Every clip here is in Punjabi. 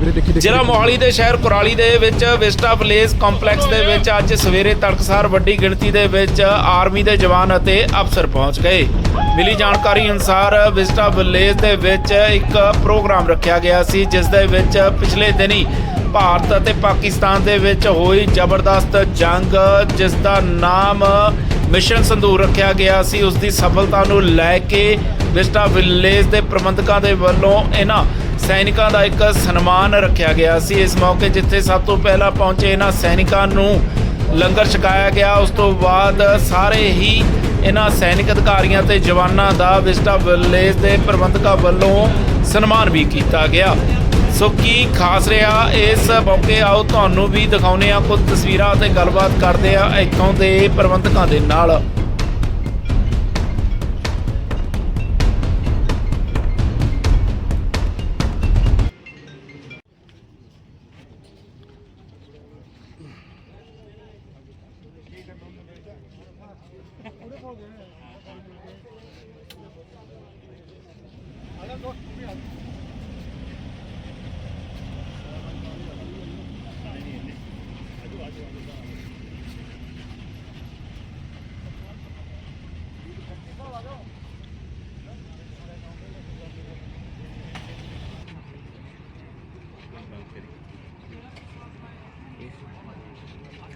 ਵੀਰੇ ਦੇਖੀ ਦੇਖੀ ਜ਼ਿਲ੍ਹਾ ਮੋਹਾਲੀ ਦੇ ਸ਼ਹਿਰ ਕੁਰਾਲੀ ਦੇ ਵਿੱਚ ਵਿਸਟਾ ਵਿਲੇਜ ਕੰਪਲੈਕਸ ਦੇ ਵਿੱਚ ਅੱਜ ਸਵੇਰੇ ਤੜਕਸਾਰ ਵੱਡੀ ਗਿਣਤੀ ਦੇ ਵਿੱਚ ਆਰਮੀ ਦੇ ਜਵਾਨ ਅਤੇ ਅਫਸਰ ਪਹੁੰਚ ਗਏ। ਮਿਲੀ ਜਾਣਕਾਰੀ ਅਨੁਸਾਰ ਵਿਸਟਾ ਵਿਲੇਜ ਦੇ ਵਿੱਚ ਇੱਕ ਪ੍ਰੋਗਰਾਮ ਰੱਖਿਆ ਗਿਆ ਸੀ ਜਿਸ ਦੇ ਵਿੱਚ ਪਿਛਲੇ ਦਿਨੀ ਭਾਰਤ ਅਤੇ ਪਾਕਿਸਤਾਨ ਦੇ ਵਿੱਚ ਹੋਈ ਜ਼ਬਰਦਸਤ ਜੰਗ ਜਿਸ ਦਾ ਨਾਮ ਮਿਸ਼ਨ ਸੰਦੂਰ ਰੱਖਿਆ ਗਿਆ ਸੀ। ਉਸ ਦੀ ਸਫਲਤਾ ਨੂੰ ਲੈ ਕੇ ਵਿਸਟਾ ਵਿਲੇਜ ਦੇ ਪ੍ਰਬੰਧਕਾਂ ਦੇ ਵੱਲੋਂ ਇਹਨਾਂ ਸੈਨਿਕਾਂ ਦਾ ਇੱਕ ਸਨਮਾਨ ਰੱਖਿਆ ਗਿਆ ਸੀ। ਇਸ ਮੌਕੇ ਜਿੱਥੇ ਸਭ ਤੋਂ ਪਹਿਲਾਂ ਪਹੁੰਚੇ ਇਹਨਾਂ ਸੈਨਿਕਾਂ ਨੂੰ ਲੰਗਰ ਛਕਾਇਆ ਗਿਆ। ਉਸ ਤੋਂ ਬਾਅਦ ਸਾਰੇ ਹੀ ਇਹਨਾਂ ਸੈਨਿਕ ਅਧਿਕਾਰੀਆਂ ਤੇ ਜਵਾਨਾਂ ਦਾ ਵਿਸਟਾ ਵਿਲੇਜ ਦੇ ਪ੍ਰਬੰਧਕਾਂ ਵੱਲੋਂ ਸਨਮਾਨ ਵੀ ਕੀਤਾ ਗਿਆ। ਸੋ ਕੀ ਖਾਸ ਰਿਹਾ ਇਸ ਮੌਕੇ? ਆਓ ਤੁਹਾਨੂੰ ਵੀ ਦਿਖਾਉਨੇ ਆ ਕੁਝ ਤਸਵੀਰਾਂ ਤੇ ਗੱਲਬਾਤ ਕਰਦੇ ਆ ਇੱਥੋਂ ਦੇ ਪ੍ਰਬੰਧਕਾਂ ਦੇ ਨਾਲ।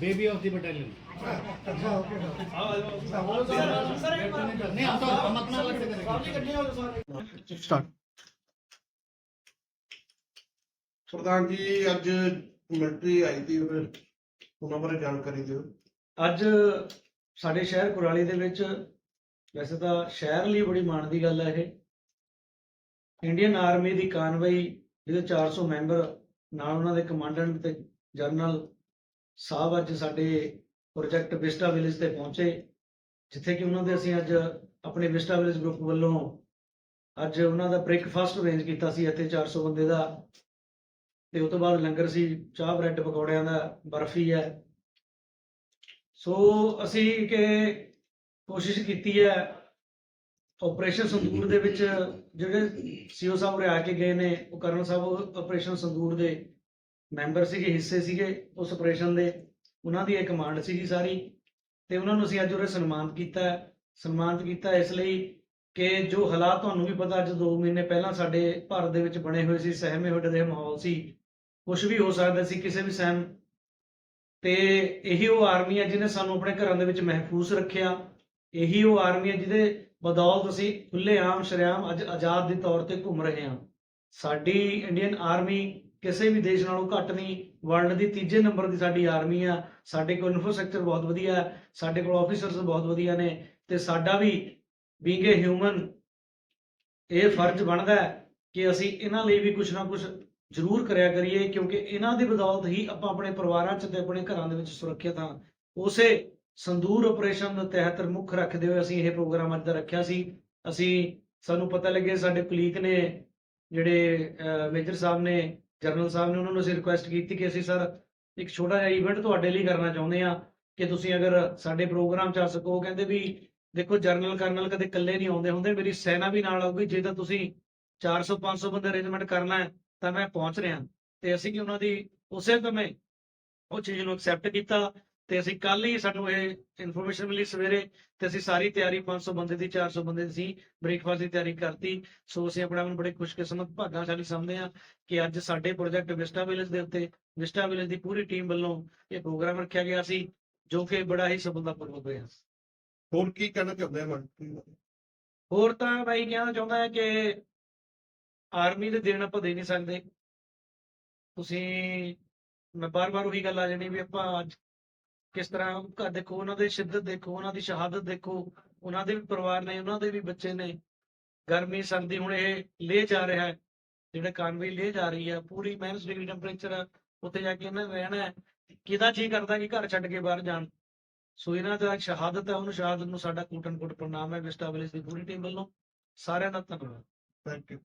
बेबी ऑफ द बटालियन नहीं हम तो हम अपना अलग से करेंगे ਸਟਾਰਟ ਪ੍ਰਧਾਨ ਜੀ ਅੱਜ ਮਿਲਟਰੀ ਆਈ ਸੀ ਉਹਦੇ ਉਹਨਾਂ ਬਾਰੇ ਜਾਣਕਾਰੀ ਦਿਓ ਅੱਜ ਸਾਡੇ ਸ਼ਹਿਰ ਕੁਰਾਲੀ ਦੇ ਵਿੱਚ ਵੈਸੇ ਤਾਂ ਸ਼ਹਿਰ ਲਈ ਬੜੀ ਮਾਣ ਦੀ ਗੱਲ ਹੈ ਇਹ ਇੰਡੀਅਨ ਆਰਮੀ ਦੀ ਕਾਨਵਾਈ ਜਿਹਦੇ 400 ਮੈਂਬਰ ਨਾਲ ਉਹਨਾਂ ਦੇ ਕਮਾਂਡੈਂਟ ਤੇ ਜਨਰਲ ਸਾਹਿਬ ਅੱਜ ਸਾਡੇ ਪ੍ਰੋਜੈਕਟ ਵਿਸਟਾ ਵਿਲੇਜ ਤੇ ਪਹੁੰਚੇ, ਜਿੱਥੇ ਕਿ ਉਹਨਾਂ ਦੇ ਅਸੀਂ ਅੱਜ ਆਪਣੇ ਵਿਸਟਾ ਵਿਲੇਜ ਗਰੁੱਪ ਵੱਲੋਂ ਅੱਜ ਉਹਨਾਂ ਦਾ ਬ੍ਰੇਕਫਾਸਟ ਅਰੇਂਜ ਕੀਤਾ ਸੀ ਇੱਥੇ 400 ਬੰਦੇ ਦਾ। ਤੇ ਉਸ ਤੋਂ ਬਾਅਦ ਲੰਗਰ ਸੀ, ਚਾਹ, ਬ੍ਰੈਡ, ਪਕੌੜਿਆਂ ਦਾ, ਬਰਫੀ ਹੈ। ਸੋ ਅਸੀਂ ਕਿ ਕੋਸ਼ਿਸ਼ ਕੀਤੀ ਹੈ ਆਪਰੇਸ਼ਨ ਸੰਦੂਰ ਦੇ ਵਿੱਚ ਜਿਹੜੇ ਸੀਓ ਸਾਹਿਬ ਉਰੇ ਆ ਕੇ ਗਏ ਨੇ, ਉਹ ਕਰਨ ਸਾਹਿਬ ਆਪਰੇਸ਼ਨ ਸੰਦੂਰ ਦੇ ਮੈਂਬਰ ਸੀਗੇ, ਹਿੱਸੇ ਸੀਗੇ ਉਸ ਆਪਰੇਸ਼ਨ ਦੇ। ਉਹਨਾਂ ਦੀ ਇਹ ਕਮਾਂਡ ਸੀਗੀ ਸਾਰੀ ਤੇ ਉਹਨਾਂ ਨੂੰ ਅਸੀਂ ਅੱਜ ਉਰੇ ਸਨਮਾਨਿਤ ਕੀਤਾ ਸਨਮਾਨਿਤ ਕੀਤਾ ਇਸ ਲਈ ਕਿ ਜੋ ਹਾਲਾਤ ਤੁਹਾਨੂੰ ਵੀ ਪਤਾ, ਅੱਜ 2 ਮਹੀਨੇ ਪਹਿਲਾਂ ਸਾਡੇ ਭਾਰਤ ਦੇ ਵਿੱਚ ਬਣੇ ਹੋਏ ਸੀ, ਸਹਿਮੇ ਹੋਏ ਦੇ ਮਾਹੌਲ ਸੀ ਕੁਝ ਵੀ ਹੋ ਸਕਦਾ ਸੀ, ਕਿਸੇ ਵੀ ਸਹਿਮ। ਤੇ ਇਹੀ ਉਹ ਆਰਮੀ ਹੈ ਜਿਹਨੇ ਸਾਨੂੰ ਆਪਣੇ ਘਰਾਂ ਦੇ ਵਿੱਚ ਮਹਿਫੂਜ਼ ਰੱਖਿਆ। ਇਹੀ ਉਹ ਆਰਮੀ ਹੈ ਜਿਹਦੇ ਬਦੌਲਤ ਅਸੀਂ ਖੁੱਲੇ ਆਮ ਸ਼ਰੇਆਮ ਅੱਜ ਆਜ਼ਾਦ ਦੇ ਤੌਰ ਤੇ ਘੁੰਮ ਰਹੇ ਹਾਂ। ਸਾਡੀ ਇੰਡੀਅਨ ਆਰਮੀ ਕਿਸੇ ਵੀ ਦੇਸ਼ ਨਾਲੋਂ ਘੱਟ ਨਹੀਂ ਵਰਲਡ ਦੀ ਤੀਜੇ ਨੰਬਰ ਦੀ ਸਾਡੀ ਆਰਮੀ ਆ। ਸਾਡੇ ਕੋਲ ਇਨਫਰਾਸਟ੍ਰਕਚਰ ਬਹੁਤ ਵਧੀਆ ਹੈ, ਸਾਡੇ ਕੋਲ ਆਫੀਸਰਸ ਬਹੁਤ ਵਧੀਆ ਨੇ ਤੇ ਸਾਡਾ ਵੀ ਬੀਂਗ ਏ ਹਿਊਮਨ ਇਹ ਫਰਜ਼ ਬਣਦਾ ਹੈ ਕਿ ਅਸੀਂ ਇਹਨਾਂ ਲਈ ਵੀ ਕੁਝ ਨਾ ਕੁਝ ਜ਼ਰੂਰ ਕਰਿਆ ਕਰੀਏ, ਕਿਉਂਕਿ ਇਹਨਾਂ ਦੀ ਬਦੌਲਤ ਹੀ ਆਪਾਂ ਆਪਣੇ ਪਰਿਵਾਰਾਂ 'ਚ ਤੇ ਆਪਣੇ ਘਰਾਂ ਦੇ ਵਿੱਚ ਸੁਰੱਖਿਅਤ ਹਾਂ। ਉਸੇ ਸੰਦੂਰ ਆਪਰੇਸ਼ਨ ਦੇ ਤਹਿਤ ਮੁੱਖ ਰੱਖਦੇ ਹੋਏ ਅਸੀਂ ਇਹ ਪ੍ਰੋਗਰਾਮ ਅੱਜ ਦਾ ਰੱਖਿਆ ਸੀ। ਅਸੀਂ, ਸਾਨੂੰ ਪਤਾ ਲੱਗੇ ਸਾਡੇ ਕੁਲੀਗ ਨੇ, ਜਿਹੜੇ ਮੇਜਰ ਸਾਹਿਬ ਨੇ, ਜਨਰਲ ਸਾਹਿਬ ਨੇ, ਉਹਨਾਂ ਨੂੰ ਅਸੀਂ ਰਿਕੁਐਸਟ ਕੀਤੀ ਕਿ ਅਸੀਂ ਸਰ ਇੱਕ ਛੋਟਾ ਜਿਹਾ ਇਵੈਂਟ ਤੁਹਾਡੇ ਲਈ ਕਰਨਾ ਚਾਹੁੰਦੇ ਆ ਕਿ ਤੁਸੀਂ ਅਗਰ ਸਾਡੇ ਪ੍ਰੋਗਰਾਮ 'ਚ ਆ ਸਕੋ। ਕਹਿੰਦੇ ਵੀ ਦੇਖੋ ਜਰਨਲ ਕਰਨਲ ਕਦੇ ਇਕੱਲੇ ਨਹੀਂ ਆਉਂਦੇ ਹੁੰਦੇ, ਮੇਰੀ ਸੈਨਾ ਵੀ ਨਾਲ ਆਊਗੀ। ਜੇ ਤਾਂ ਤੁਸੀਂ 400 500 ਬੰਦੇ ਅਰੇਂਜਮੈਂਟ ਕਰਨਾ ਹੈ, ਤਾਂ ਮੈਂ ਪਹੁੰਚ ਰਿਹਾ। ਤੇ ਅਸੀਂ ਕਿ ਉਹਨਾਂ ਦੀ ਉਸੇ ਸਮੇਂ ਉਹ ਚੀਜ਼ ਨੂੰ ਐਕਸੈਪਟ ਕੀਤਾ। ਤੇ ਅਸੀਂ ਕੱਲ ਹੀ ਸਾਨੂੰ ਇਹ ਇਨਫੋਰਮੇਸ਼ਨ ਮਿਲੀ ਸਵੇਰੇ ਤੇ ਅਸੀਂ ਸਾਰੀ ਤਿਆਰੀ 500 ਬੰਦੇ ਦੀ 400 ਬੰਦੇ ਦੀ ਸੀ ਬ੍ਰੇਕਫਾਸਟ ਦੀ ਤਿਆਰੀ ਕਰਤੀ। ਸੋ ਅਸੀਂ ਆਪਣੇ ਆਪ ਨੂੰ ਬੜੇ ਖੁਸ਼ਕਿਸਮਤ ਭਾਗਾਸ਼ਾਲੀ ਸਮਝਦੇ ਹਾਂ ਕਿ ਅੱਜ ਸਾਡੇ ਪ੍ਰੋਜੈਕਟ ਵਿਸਟਾ ਵਿਲੇਜ ਦੇ ਉੱਤੇ ਵਿਸਟਾ ਵਿਲੇਜ ਦੀ ਪੂਰੀ ਟੀਮ ਵੱਲੋਂ ਇਹ ਪ੍ਰੋਗਰਾਮ ਰੱਖਿਆ ਗਿਆ ਸੀ ਜੋ ਕਿ ਬੜਾ ਹੀ ਸਫਲਤਾਪੂਰਵਕ ਹੋਇਆ। ਹੋਰ ਕੀ ਕਹਿਣਾ ਚਾਹੁੰਦੇ ਬਾਰੇ? ਹੋਰ ਤਾਂ ਬਾਈ ਕਹਿਣਾ ਚਾਹੁੰਦਾ ਹੈ ਕਿ ਆਰਮੀ ਦੇ ਦੇਣ ਆਪਾਂ ਦੇ ਨਹੀਂ ਸਕਦੇ। ਤੁਸੀਂ ਮੈਂ ਬਾਰ-ਬਾਰ ਉਹੀ ਗੱਲ ਆ ਜਾਣੀ ਵੀ ਆਪਾਂ ਅੱਜ ਕਿਸ ਤਰ੍ਹਾਂ ਘਰ ਦੇਖੋ, ਉਹਨਾਂ ਦੀ ਸ਼ਿੱਦਤ ਦੇਖੋ, ਉਹਨਾਂ ਦੀ ਸ਼ਹਾਦਤ ਦੇਖੋ, ਉਹਨਾਂ ਦੇ ਵੀ ਪਰਿਵਾਰ ਨੇ, ਉਹਨਾਂ ਦੇ ਵੀ ਬੱਚੇ ਨੇ। ਗਰਮੀ, ਸਰਦੀ ਹੁਣ ਇਹ ਲੇਹ ਜਾ ਰਿਹਾ ਹੈ। ਜਿਹੜਾ ਕਾਨਵੇ ਲੇ ਜਾ ਰਹੀ ਹੈ, ਪੂਰੀ ਮਾਈਨਸ ਡਿਗਰੀ ਟੈਂਪਰੇਚਰ ਉੱਥੇ ਜਾ ਕੇ ਇਹਨਾਂ ਨੇ ਰਹਿਣਾ ਹੈ। ਕਿਹਦਾ ਜੀ ਕਰਦਾ ਕਿ ਘਰ ਛੱਡ ਕੇ ਬਾਹਰ ਜਾਣ? ਸੋ ਇਹਨਾਂ ਦਾ ਸ਼ਹਾਦਤ ਹੈ, ਉਹਨੂੰ ਸ਼ਹਾਦਤ ਨੂੰ ਸਾਡਾ ਕੂਟਨ ਕੁੱਟ ਪ੍ਰਣਾਮ ਹੈ। ਵਿਸਟਾ ਵਿਲੇਜ ਦੀ ਪੂਰੀ ਟੀਮ ਵੱਲੋਂ ਸਾਰਿਆਂ ਦਾ ਧੰਨਵਾਦ। Thank you